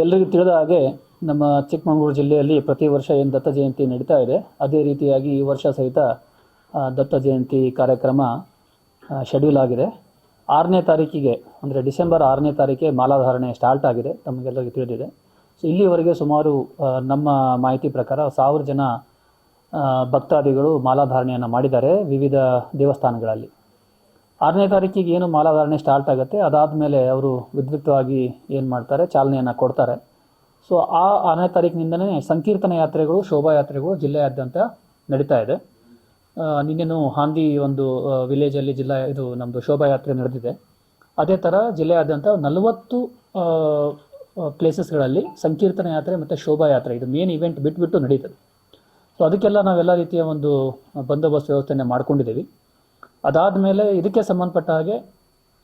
ಎಲ್ಲರಿಗೂ ತಿಳಿದ ಹಾಗೆ ನಮ್ಮ ಚಿಕ್ಕಮಗಳೂರು ಜಿಲ್ಲೆಯಲ್ಲಿ ಪ್ರತಿ ವರ್ಷ ಏನು ದತ್ತ ಜಯಂತಿ ನಡೀತಾ ಇದೆ. ಅದೇ ರೀತಿಯಾಗಿ ಈ ವರ್ಷ ಸಹಿತ ದತ್ತ ಜಯಂತಿ ಕಾರ್ಯಕ್ರಮ ಶೆಡ್ಯೂಲ್ ಆಗಿದೆ. ಆರನೇ ತಾರೀಕಿಗೆ, ಅಂದರೆ ಡಿಸೆಂಬರ್ ಆರನೇ ತಾರೀಕಿಗೆ ಮಾಲಾಧಾರಣೆ ಸ್ಟಾರ್ಟ್ ಆಗಿದೆ, ತಮಗೆಲ್ಲರಿಗೂ ತಿಳಿದಿದೆ. ಸೊ ಇಲ್ಲಿವರೆಗೆ ಸುಮಾರು ನಮ್ಮ ಮಾಹಿತಿ ಪ್ರಕಾರ ಸಾವಿರ ಜನ ಭಕ್ತಾದಿಗಳು ಮಾಲಾಧಾರಣೆಯನ್ನು ಮಾಡಿದ್ದಾರೆ ವಿವಿಧ ದೇವಸ್ಥಾನಗಳಲ್ಲಿ. ಆರನೇ ತಾರೀಕಿಗೆ ಏನು ಮಾಲಾಧಾರಣೆ ಸ್ಟಾರ್ಟ್ ಆಗುತ್ತೆ, ಅದಾದಮೇಲೆ ಅವರು ವಿದ್ಯುಕ್ತವಾಗಿ ಏನು ಮಾಡ್ತಾರೆ, ಚಾಲನೆಯನ್ನು ಕೊಡ್ತಾರೆ. ಸೊ ಆ ಆರನೇ ತಾರೀಕಿನಿಂದನೇ ಸಂಕೀರ್ತನ ಯಾತ್ರೆಗಳು, ಶೋಭಾಯಾತ್ರೆಗಳು ಜಿಲ್ಲೆಯಾದ್ಯಂತ ನಡೀತಾ ಇದೆ. ನಿನ್ನೆನು ಹಾಂದಿ ಒಂದು ವಿಲೇಜಲ್ಲಿ ಜಿಲ್ಲಾ, ಇದು ನಮ್ಮದು ಶೋಭಾಯಾತ್ರೆ ನಡೆದಿದೆ. ಅದೇ ಥರ ಜಿಲ್ಲೆಯಾದ್ಯಂತ ನಲವತ್ತು ಪ್ಲೇಸಸ್ಗಳಲ್ಲಿ ಸಂಕೀರ್ತನ ಯಾತ್ರೆ ಮತ್ತು ಶೋಭಾಯಾತ್ರೆ, ಇದು ಮೇನ್ ಇವೆಂಟ್ ಬಿಟ್ಬಿಟ್ಟು ನಡೀತದೆ. ಸೊ ಅದಕ್ಕೆಲ್ಲ ನಾವೆಲ್ಲ ರೀತಿಯ ಒಂದು ಬಂದೋಬಸ್ತ್ ವ್ಯವಸ್ಥೆಯನ್ನು ಮಾಡ್ಕೊಂಡಿದ್ದೀವಿ. ಅದಾದಮೇಲೆ ಇದಕ್ಕೆ ಸಂಬಂಧಪಟ್ಟ ಹಾಗೆ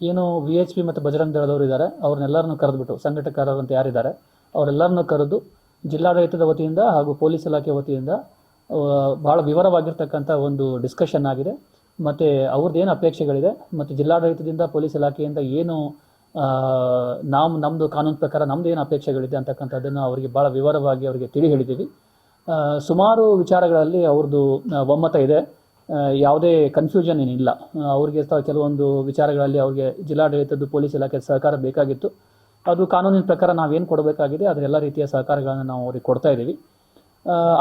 ಏನು ವಿ ಎಚ್ ಪಿ ಮತ್ತು ಬಜರಂಗ ದಳದವರು ಇದ್ದಾರೆ. ಅವ್ರನ್ನೆಲ್ಲರನ್ನು ಕರೆದುಬಿಟ್ಟು ಸಂಘಟಕರ ಅಂತ ಯಾರಿದ್ದಾರೆ, ಅವರೆಲ್ಲರನ್ನು ಕರೆದು ಜಿಲ್ಲಾಡಳಿತದ ವತಿಯಿಂದ ಹಾಗೂ ಪೊಲೀಸ್ ಇಲಾಖೆ ವತಿಯಿಂದ ಭಾಳ ವಿವರವಾಗಿರ್ತಕ್ಕಂಥ ಒಂದು ಡಿಸ್ಕಷನ್ ಆಗಿದೆ. ಮತ್ತು ಅವ್ರದ್ದು ಏನು ಅಪೇಕ್ಷೆಗಳಿದೆ ಮತ್ತು ಜಿಲ್ಲಾಡಳಿತದಿಂದ, ಪೊಲೀಸ್ ಇಲಾಖೆಯಿಂದ ಏನು ನಾವು ನಮ್ಮದು ಕಾನೂನು ಪ್ರಕಾರ ನಮ್ಮದು ಏನು ಅಪೇಕ್ಷೆಗಳಿದೆ ಅಂತಕ್ಕಂಥದ್ದನ್ನು ಅವರಿಗೆ ಭಾಳ ವಿವರವಾಗಿ ಅವರಿಗೆ ತಿಳಿ ಹೇಳಿದ್ದೀವಿ. ಸುಮಾರು ವಿಚಾರಗಳಲ್ಲಿ ಅವ್ರದ್ದು ಒಮ್ಮತ ಇದೆ. ಯಾವುದೇ ಕನ್ಫ್ಯೂಷನ್ ಏನಿಲ್ಲ. ಅವ್ರಿಗೆ ಸಹ ಕೆಲವೊಂದು ವಿಚಾರಗಳಲ್ಲಿ ಅವ್ರಿಗೆ ಜಿಲ್ಲಾಡಳಿತದ್ದು, ಪೊಲೀಸ್ ಇಲಾಖೆ ಸಹಕಾರ ಬೇಕಾಗಿತ್ತು. ಅದು ಕಾನೂನಿನ ಪ್ರಕಾರ ನಾವೇನು ಕೊಡಬೇಕಾಗಿದೆ, ಅದರ ಎಲ್ಲ ರೀತಿಯ ಸಹಕಾರಗಳನ್ನು ನಾವು ಅವ್ರಿಗೆ ಕೊಡ್ತಾ ಇದ್ದೀವಿ.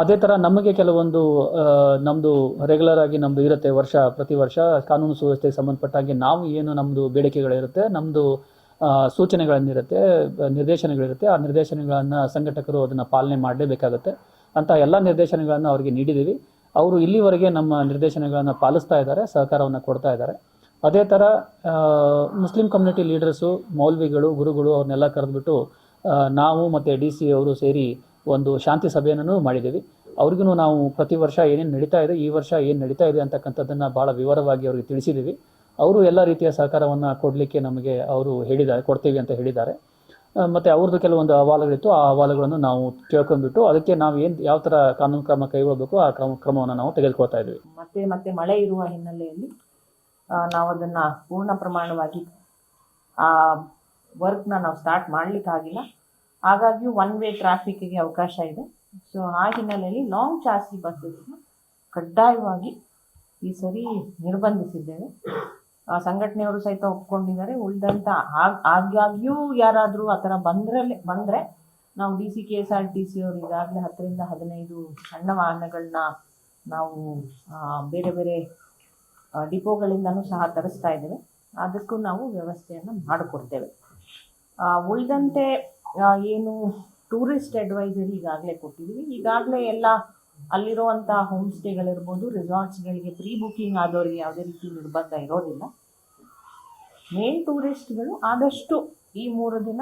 ಅದೇ ಥರ ನಮಗೆ ಕೆಲವೊಂದು ನಮ್ಮದು ರೆಗ್ಯುಲರ್ ಆಗಿ ನಮ್ಮದು ಇರುತ್ತೆ ವರ್ಷ ಪ್ರತಿ ವರ್ಷ ಕಾನೂನು ಸುವ್ಯವಸ್ಥೆಗೆ ಸಂಬಂಧಪಟ್ಟಾಗಿ ನಾವು ಏನು ನಮ್ಮದು ಬೇಡಿಕೆಗಳಿರುತ್ತೆ ನಮ್ಮದು ಸೂಚನೆಗಳನ್ನಿರುತ್ತೆ, ನಿರ್ದೇಶನಗಳಿರುತ್ತೆ, ಆ ನಿರ್ದೇಶನಗಳನ್ನು ಸಂಘಟಕರು ಅದನ್ನು ಪಾಲನೆ ಮಾಡಲೇಬೇಕಾಗುತ್ತೆ. ಅಂತ ಎಲ್ಲ ನಿರ್ದೇಶನಗಳನ್ನು ಅವರಿಗೆ ನೀಡಿದ್ದೀವಿ. ಅವರು ಇಲ್ಲಿವರೆಗೆ ನಮ್ಮ ನಿರ್ದೇಶನಗಳನ್ನು ಪಾಲಿಸ್ತಾ ಇದ್ದಾರೆ, ಸಹಕಾರವನ್ನು ಕೊಡ್ತಾ ಇದ್ದಾರೆ. ಅದೇ ಥರ ಮುಸ್ಲಿಂ ಕಮ್ಯುನಿಟಿ ಲೀಡರ್ಸು ಮೌಲ್ವಿಗಳು, ಗುರುಗಳು ಅವ್ರನ್ನೆಲ್ಲ ಕರೆದ್ಬಿಟ್ಟು ನಾವು ಮತ್ತು ಡಿ ಸಿ ಅವರು ಸೇರಿ ಒಂದು ಶಾಂತಿ ಸಭೆಯನ್ನು ಮಾಡಿದ್ದೀವಿ. ಅವ್ರಿಗೂ ನಾವು ಪ್ರತಿ ವರ್ಷ ಏನೇನು ನಡೀತಾ ಇದೆ, ಈ ವರ್ಷ ಏನು ನಡೀತಾ ಇದೆ ಅಂತಕ್ಕಂಥದ್ದನ್ನು ಭಾಳ ವಿವರವಾಗಿ ಅವ್ರಿಗೆ ತಿಳಿಸಿದ್ದೀವಿ. ಅವರು ಎಲ್ಲ ರೀತಿಯ ಸಹಕಾರವನ್ನು ಕೊಡಲಿಕ್ಕೆ ನಮಗೆ ಅವರು ಹೇಳಿದ್ದಾರೆ, ಕೊಡ್ತೀವಿ ಅಂತ ಹೇಳಿದ್ದಾರೆ. ಮತ್ತೆ ಅವ್ರದ್ದು ಕೆಲವೊಂದು ಅಹವಾಲುಗಳಿತ್ತು. ಆ ಅಹವಾಲುಗಳನ್ನು ನಾವು ಕೇಳ್ಕೊಂಡ್ಬಿಟ್ಟು ಅದಕ್ಕೆ ನಾವು ಏನು, ಯಾವ ಥರ ಕಾನೂನು ಕ್ರಮ ಕೈಗೊಳ್ಳಬೇಕು ಆ ಕ್ರಮ, ಕ್ರಮವನ್ನು ನಾವು ತೆಗೆದುಕೊಳ್ತಾ ಇದ್ವಿ. ಮತ್ತೆ ಮತ್ತೆ ಮಳೆ ಇರುವ ಹಿನ್ನೆಲೆಯಲ್ಲಿ ನಾವು ಅದನ್ನು ಪೂರ್ಣ ಪ್ರಮಾಣವಾಗಿ, ಆ, ವರ್ಕ್ನ ನಾವು ಸ್ಟಾರ್ಟ್ ಮಾಡಲಿಕ್ಕಾಗಿಲ್ಲ ಹಾಗಾಗಿ ಒನ್ ವೇ ಟ್ರಾಫಿಕ್ಗೆ ಅವಕಾಶ ಇದೆ. ಸೊ ಆ ಹಿನ್ನೆಲೆಯಲ್ಲಿ ಲಾಂಗ್ ಚಾರ್ಜಿ ಬಸ್ಸಸ್ನ ಕಡ್ಡಾಯವಾಗಿ ಈ ಸರಿ ನಿರ್ಬಂಧಿಸಿದ್ದೇವೆ. ಸಂಘಟನೆಯವರು ಸಹಿತ ಒಪ್ಕೊಂಡಿದ್ದಾರೆ. ಉಳಿದಂತ ಆಗ್ ಆಗಾಗ್ಯೂ ಯಾರಾದರೂ ಆ ಥರ ಬಂದ್ರಲ್ಲೇ, ಬಂದರೆ ನಾವು D C, K S R T C ಅವರು ಈಗಾಗಲೇ ಹತ್ತರಿಂದ ಹದಿನೈದು ಸಣ್ಣ ವಾಹನಗಳನ್ನ ನಾವು ಬೇರೆ ಬೇರೆ ಡಿಪೋಗಳಿಂದನೂ ಸಹ ತರಿಸ್ತಾ ಇದ್ದೇವೆ. ಅದಕ್ಕೂ ನಾವು ವ್ಯವಸ್ಥೆಯನ್ನು ಮಾಡಿಕೊಡ್ತೇವೆ. ಉಳಿದಂತೆ ಏನು ಟೂರಿಸ್ಟ್ ಅಡ್ವೈಸರಿ ಈಗಾಗಲೇ ಕೊಟ್ಟಿದ್ದೀವಿ. ಈಗಾಗಲೇ ಎಲ್ಲ ಅಲ್ಲಿರುವಂಥ ಹೋಮ್ ಸ್ಟೇಗಳಿರ್ಬೋದು ರೆಸಾರ್ಟ್ಸ್ಗಳಿಗೆ ಪ್ರೀ ಬುಕಿಂಗ್ ಆದವರಿಗೆ ಯಾವುದೇ ರೀತಿ ನಿರ್ಬಂಧ ಇರೋದಿಲ್ಲ. ಮೇನ್ ಟೂರಿಸ್ಟ್ಗಳು ಆದಷ್ಟು ಈ ಮೂರು ದಿನ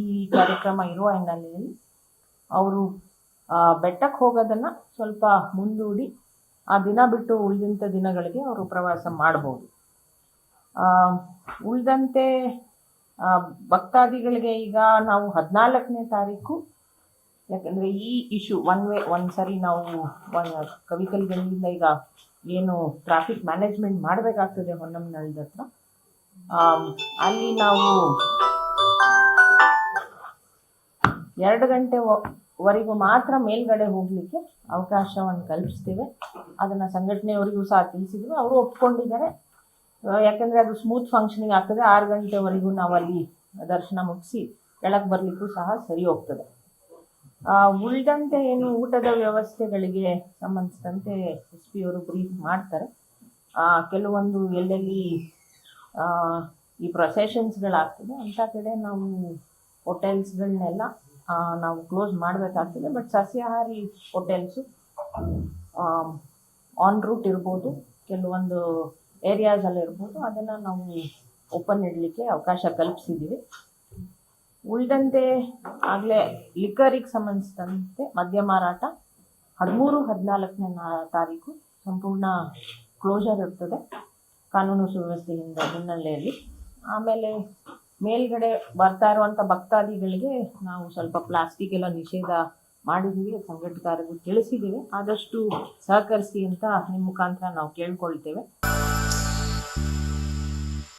ಈ ಕಾರ್ಯಕ್ರಮ ಇರುವ ಹಿನ್ನೆಲೆಯಲ್ಲಿ ಅವರು ಬೆಟ್ಟಕ್ಕೆ ಹೋಗೋದನ್ನು ಸ್ವಲ್ಪ ಮುಂದೂಡಿ, ಆ ದಿನ ಬಿಟ್ಟು ಉಳಿದಂಥ ದಿನಗಳಿಗೆ ಅವರು ಪ್ರವಾಸ ಮಾಡ್ಬೋದು. ಉಳಿದಂತೆ ಭಕ್ತಾದಿಗಳಿಗೆ ಈಗ ನಾವು ಹದಿನಾಲ್ಕನೇ ತಾರೀಕು ಯಾಕಂದರೆ ಈ ಇಶ್ಯೂ ಒನ್ ವೇ ಒಂದು ಸರಿ ನಾವು ಒಂದ್ ಕವಿಕಲ್ಗಳಿಂದ ಈಗ ಏನು ಟ್ರಾಫಿಕ್ ಮ್ಯಾನೇಜ್ಮೆಂಟ್ ಮಾಡಬೇಕಾಗ್ತದೆ ಹೊನ್ನಂನಳ್ಳಿ ಹತ್ರ. ಅಲ್ಲಿ ನಾವು ಎರಡು ಗಂಟೆ ವರೆಗೂ ಮಾತ್ರ ಮೇಲ್ಗಡೆ ಹೋಗಲಿಕ್ಕೆ ಅವಕಾಶವನ್ನು ಕಲ್ಪಿಸ್ತೇವೆ. ಅದನ್ನು ಸಂಘಟನೆಯವರಿಗೂ ಸಹ ತಿಳಿಸಿದ್ರು ಅವರು ಒಪ್ಕೊಂಡಿದ್ದಾರೆ. ಯಾಕಂದ್ರೆ ಅದು ಸ್ಮೂತ್ ಫಂಕ್ಷನಿಂಗ್ ಆಗ್ತದೆ. ಆರು ಗಂಟೆವರೆಗೂ ನಾವು ಅಲ್ಲಿ ದರ್ಶನ ಮುಗಿಸಿ ಕೆಳಗೆ ಬರಲಿಕ್ಕೂ ಸಹ ಸರಿ ಹೋಗ್ತದೆ. ಉಳಿದಂತೆ ಏನು ಊಟದ ವ್ಯವಸ್ಥೆಗಳಿಗೆ ಸಂಬಂಧಿಸಿದಂತೆ ಎಸ್ ಪಿ ಅವರು ಬ್ರೀಫ್ ಮಾಡ್ತಾರೆ. ಕೆಲವೊಂದು ಎಲ್ಲೆಲ್ಲಿ ಈ ಪ್ರೊಸೆಷನ್ಸ್ಗಳಾಗ್ತದೆ ಅಂಥ ಕಡೆ ನಾವು ಹೋಟೆಲ್ಸ್ಗಳನ್ನೆಲ್ಲ ನಾವು ಕ್ಲೋಸ್ ಮಾಡಬೇಕಾಗ್ತದೆ. ಬಟ್ ಸಸ್ಯಾಹಾರಿ ಹೋಟೆಲ್ಸು ಆನ್ ರೂಟ್ ಇರ್ಬೋದು. ಕೆಲವೊಂದು ಏರಿಯಾಸಲ್ಲಿ ಇರ್ಬೋದು ಅದನ್ನು ನಾವು ಓಪನ್ ಇಡಲಿಕ್ಕೆ ಅವಕಾಶ ಕಲ್ಪಿಸಿದ್ದೀವಿ. ಉಳಿದಂತೆ ಆಗಲೇ ಲಿಕ್ಕರಿಗೆ ಸಂಬಂಧಿಸಿದಂತೆ ಮದ್ಯ ಮಾರಾಟ ಹದಿಮೂರು, ಹದಿನಾಲ್ಕನೇ ತಾರೀಕು ಸಂಪೂರ್ಣ ಕ್ಲೋಸರ್ ಇರ್ತದೆ. ಕಾನೂನು ಸುವ್ಯವಸ್ಥೆಯಿಂದ ಹಿನ್ನೆಲೆಯಲ್ಲಿ ಆಮೇಲೆ ಮೇಲ್ಗಡೆ ಬರ್ತಾ ಇರುವಂಥ ಭಕ್ತಾದಿಗಳಿಗೆ ನಾವು ಸ್ವಲ್ಪ ಪ್ಲಾಸ್ಟಿಕ್ ಎಲ್ಲ ನಿಷೇಧ ಮಾಡಿದ್ದೀವಿ ಸಂಘಟಕರಿಗೂ ತಿಳಿಸಿದ್ದೀವಿ. ಆದಷ್ಟು ಸಹಕರಿಸಿ ಅಂತ ನಿಮ್ಮ ಮುಖಾಂತರ ನಾವು ಕೇಳ್ಕೊಳ್ತೇವೆ.